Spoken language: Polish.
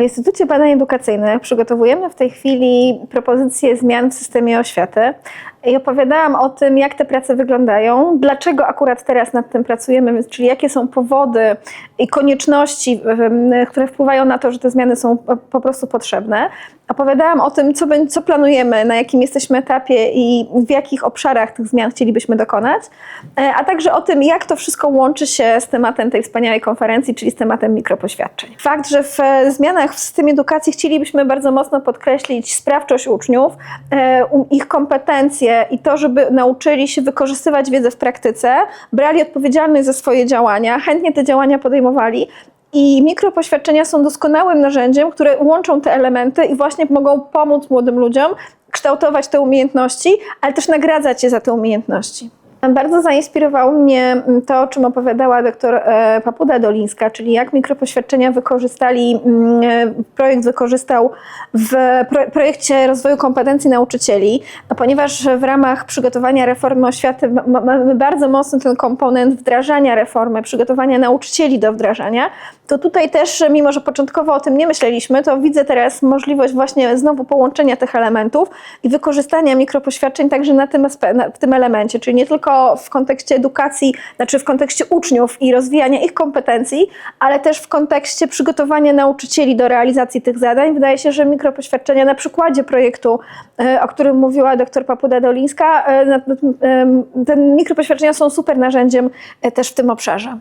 W Instytucie Badań Edukacyjnych przygotowujemy w tej chwili propozycje zmian w systemie oświaty i opowiadałam o tym, jak te prace wyglądają, dlaczego akurat teraz nad tym pracujemy, czyli jakie są powody i konieczności, które wpływają na to, że te zmiany są po- prostu potrzebne. Opowiadałam o tym, co, co planujemy, na jakim jesteśmy etapie i w jakich obszarach tych zmian chcielibyśmy dokonać, e, a także o tym, jak to wszystko łączy się z tematem tej wspaniałej konferencji, czyli z tematem mikropoświadczeń. Fakt, że w zmianach w systemie edukacji chcielibyśmy bardzo mocno podkreślić sprawczość uczniów, e, um- ich kompetencje i to, żeby nauczyli się wykorzystywać wiedzę w praktyce, brali odpowiedzialność za swoje działania, chętnie te działania podejmowali. I mikropoświadczenia są doskonałym narzędziem, które łączą te elementy i właśnie mogą pomóc młodym ludziom kształtować te umiejętności, ale też nagradzać je za te umiejętności. Bardzo zainspirowało mnie mm, to, o czym opowiadała doktor e, Papuda Dolińska, czyli jak mikropoświadczenia wykorzystali, mm, e, projekt wykorzystał w pro, projekcie rozwoju kompetencji nauczycieli, no, ponieważ w ramach przygotowania reformy oświaty ma- ma- mamy bardzo mocny ten komponent wdrażania reformy, przygotowania nauczycieli do wdrażania, to tutaj też, mimo że początkowo o tym nie myśleliśmy, to widzę teraz możliwość właśnie znowu połączenia tych elementów i wykorzystania mikropoświadczeń także na tym, na, w tym elemencie, czyli nie tylko w kontekście edukacji, znaczy w kontekście uczniów i rozwijania ich kompetencji, ale też w kontekście przygotowania nauczycieli do realizacji tych zadań. Wydaje się, że mikropoświadczenia na przykładzie projektu, e, o którym mówiła dr Papuda Dolińska, e, te mikropoświadczenia są super narzędziem e, też w tym obszarze.